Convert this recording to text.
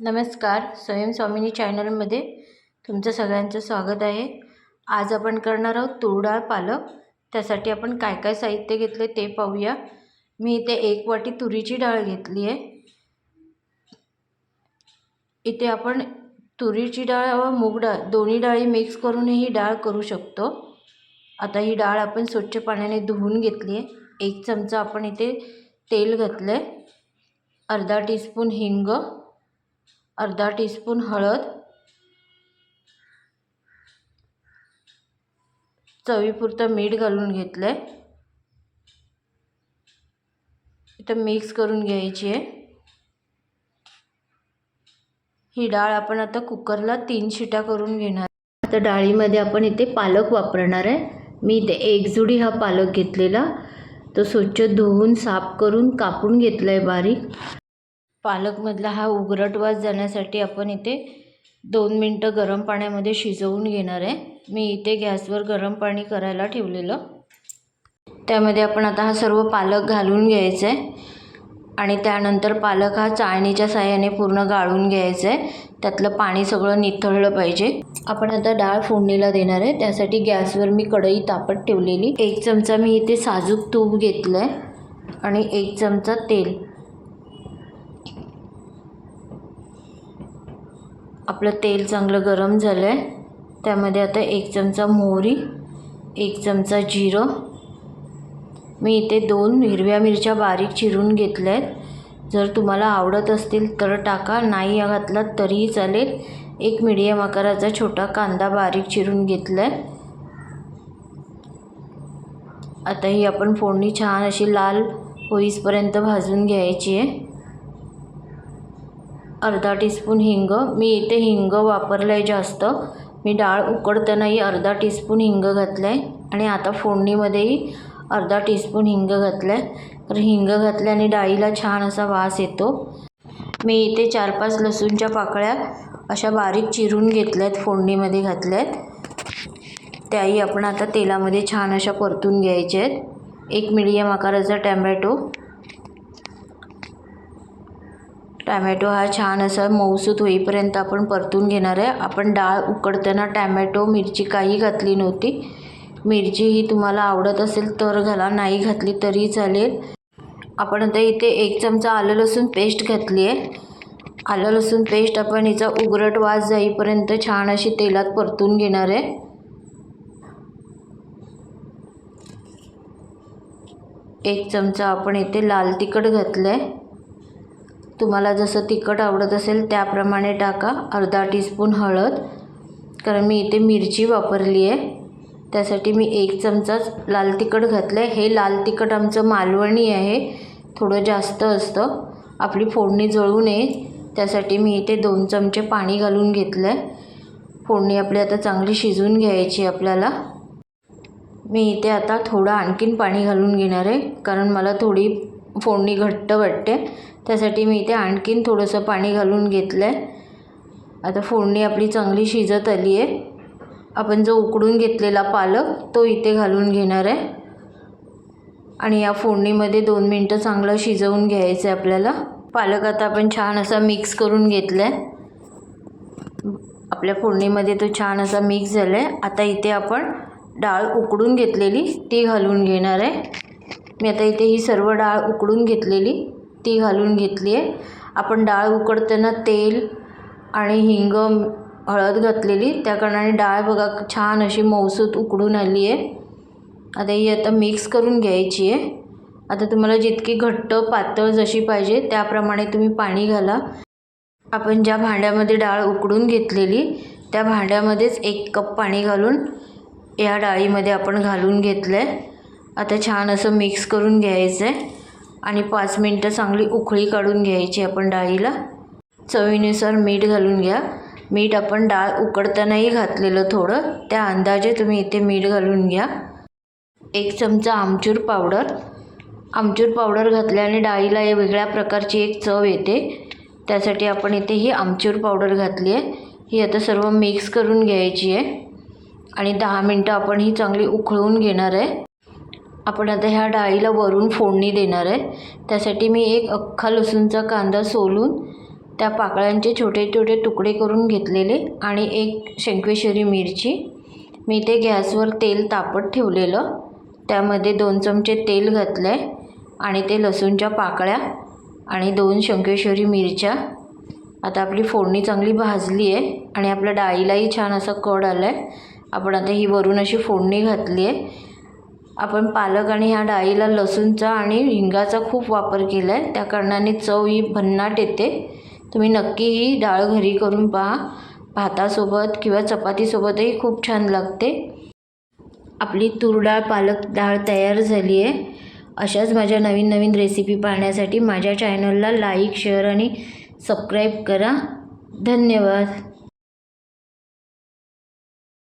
नमस्कार स्वयं स्वामिनी चॅनलमध्ये तुमचं सगळ्यांचं स्वागत आहे. आज आपण करणार आहोत तूर डाळ पालक. त्यासाठी आपण काय काय साहित्य घेतले ते पाहूया. मी इथे एक वाटी तुरीची डाळ घेतली आहे. इथे आपण तुरीची डाळ व मूग डाळ दोन्ही डाळी मिक्स करून ही डाळ करू शकतो. आता ही डाळ आपण स्वच्छ पाण्याने धुवून घेतली आहे. एक चमचा आपण इथे तेल घातलं आहे अर्धा टीस्पून हिंग. अर्धा टीस्पून हळद चवीपुरतं मीठ घालून घेतलं. आहे इथं मिक्स करून घ्यायची आहे. ही डाळ आपण आता कुकरला तीन शिट्या करून घेणार आता डाळीमध्ये आपण इथे पालक वापरणार आहे. मी इथे एक जुडी हा पालक घेतलेला. तो स्वच्छ धुवून साफ करून कापून घेतला आहे बारीक. पालकमधला हा उघरट वास जाण्यासाठी आपण इथे दोन मिनटं गरम पाण्यामध्ये शिजवून घेणार आहे. मी इथे गॅसवर गरम पाणी करायला ठेवलेलं. त्यामध्ये आपण आता हा सर्व पालक घालून घ्यायचा आहे. आणि त्यानंतर पालक हा चाळणीच्या साह्याने पूर्ण गाळून घ्यायचा आहे. त्यातलं पाणी सगळं निथळलं पाहिजे. आपण आता डाळ फोडणीला देणार आहे. त्यासाठी गॅसवर मी कढई तापत ठेवलेली. एक चमचा मी इथे साजूक तूप घेतलं आहे आणि एक चमचा तेल. आपलं तेल चांगलं गरम झालं आहे त्यामध्ये आता एक चमचा मोहरी एक चमचा जिरं. मी इथे दोन हिरव्या मिरच्या बारीक चिरून घेतल्या आहेत जर तुम्हाला आवडत असतील तर टाका नाही घातलात तरीही चालेल. एक मिडियम आकाराचा छोटा कांदा बारीक चिरून घेतला आहे आता ही आपण फोडणी छान अशी लाल होईसपर्यंत भाजून घ्यायची आहे. अर्धा टीस्पून हिंग. मी इथे हिंग वापरलं आहे जास्त. मी डाळ उकडतानाही अर्धा टीस्पून हिंग घातलं आहे आणि आता फोडणीमध्येही अर्धा टीस्पून हिंग घातलं आहे तर हिंग घातल्याने डाळीला छान असा वास येतो. मी इथे चार पाच लसूणच्या पाकळ्या अशा बारीक चिरून घेतल्या आहेत फोडणीमध्ये घातल्या आहेत त्याही आपण आता तेलामध्ये छान अशा परतून घ्यायच्या आहेत एक मिडियम आकाराचा टॅमॅटो. टॅमॅटो हा छान असा मऊसूत होईपर्यंत आपण परतून घेणार आहे. आपण डाळ उकडताना टॅमॅटो मिरची काही घातली नव्हती. मिरची ही तुम्हाला आवडत असेल तर घाला नाही घातली तरी चालेल. आपण आता इथे एक चमचा आलं लसूण पेस्ट घातली आहे. आलं लसूण पेस्ट आपण हिचा उगरट वास जाईपर्यंत छान अशी तेलात परतून घेणार आहे. एक चमचा आपण इथे लाल तिखट घातलं आहे तुम्हाला जसं तिखट आवडत असेल त्याप्रमाणे टाका. अर्धा टीस्पून हळद. कारण मी इथे मिरची वापरली आहे. त्यासाठी मी एक चमचाच लाल तिखट घातलं आहे हे लाल तिखट आमचं मालवणी आहे. थोडं जास्त असतं. आपली फोडणी जळू नये त्यासाठी मी इथे दोन चमचे पाणी घालून घेतलं आहे फोडणी आपली आता चांगली शिजवून घ्यायची आपल्याला. मी इथे आता थोडं आणखीन पाणी घालून घेणार आहे. कारण मला थोडी फोडणी घट्ट वाटते. त्यासाठी मी इथे आणखीन थोडंसं पाणी घालून घेतलं आहे आता फोडणी आपली चांगली शिजत आली आहे. आपण जो उकडून घेतलेला पालक तो इथे घालून घेणार आहे. आणि या फोडणीमध्ये दोन मिनटं चांगलं शिजवून घ्यायचं आहे आपल्याला. पालक आता आपण छान असा मिक्स करून घेतला आहे आपल्या फोडणीमध्ये तो छान असा मिक्स झाला आहे आता इथे आपण डाळ उकडून घेतलेली ती घालून घेणार आहे. मी आता इथे ही सर्व डाळ उकडून घेतलेली. ती घालून घेतली आहे आपण डाळ उकडताना तेल आणि हिंग हळद घातलेली. त्या कारणाने डाळ बघा छान अशी मऊसूत उकडून आली आहे आता ही आता मिक्स करून घ्यायची आहे आता तुम्हाला जितकी घट्ट पातळ जशी पाहिजे त्याप्रमाणे तुम्ही पाणी घाला. आपण ज्या भांड्यामध्ये डाळ उकडून घेतलेली त्या भांड्यामध्येच एक कप पाणी घालून या डाळीमध्ये आपण घालून घेतलं आहे आता छान असं मिक्स करून घ्यायचं आहे आणि पाच मिनटं चांगली उकळी काढून घ्यायची आपण डाळीला. चवीनुसार मीठ घालून घ्या. मीठ आपण डाळ उकडतानाही घातलेलं थोडं. त्या अंदाजे तुम्ही इथे मीठ घालून घ्या. एक चमचा आमचूर पावडर. आमचूर पावडर घातल्याने डाळीला एक वेगळ्या प्रकारची एक चव येते. त्यासाठी आपण इथे ही आमचूर पावडर घातली आहे. ही आता सर्व मिक्स करून घ्यायची आहे. आणि दहा मिनटं आपण ही चांगली उकळून घेणार आहे. आपण आता ह्या डाळीला वरून फोडणी देणार आहे. त्यासाठी मी एक अख्खा लसूणचा कांदा सोलून त्या पाकळ्यांचे छोटे छोटे तुकडे करून घेतलेले आणि एक शंकेश्वरी मिरची. मी ते गॅसवर तेल तापत ठेवलेलं. त्यामध्ये दोन चमचे तेल घातलं आहे आणि ते लसूणच्या पाकळ्या आणि दोन शंकेश्वरी मिरच्या. आता आपली फोडणी चांगली भाजली आहे आणि आपल्या डाळीलाही छान असा कड आला आहे आपण आता ही वरून अशी फोडणी घातली आहे. आपण पालक आणि ह्या डाळीला लसूणचा आणि हिंगाचा खूप वापर केला आहे त्या कारणाने चव ही भन्नाट येते. तुम्ही नक्की ही डाळ घरी करून पहा. भातासोबत किंवा चपातीसोबतही खूप छान लागते. आपली तूर डाळ पालक डाळ तयार झाली आहे. अशाच माझ्या नवीन नवीन रेसिपी पाहण्यासाठी माझ्या चॅनलला लाईक शेअर आणि सबस्क्राईब करा. धन्यवाद.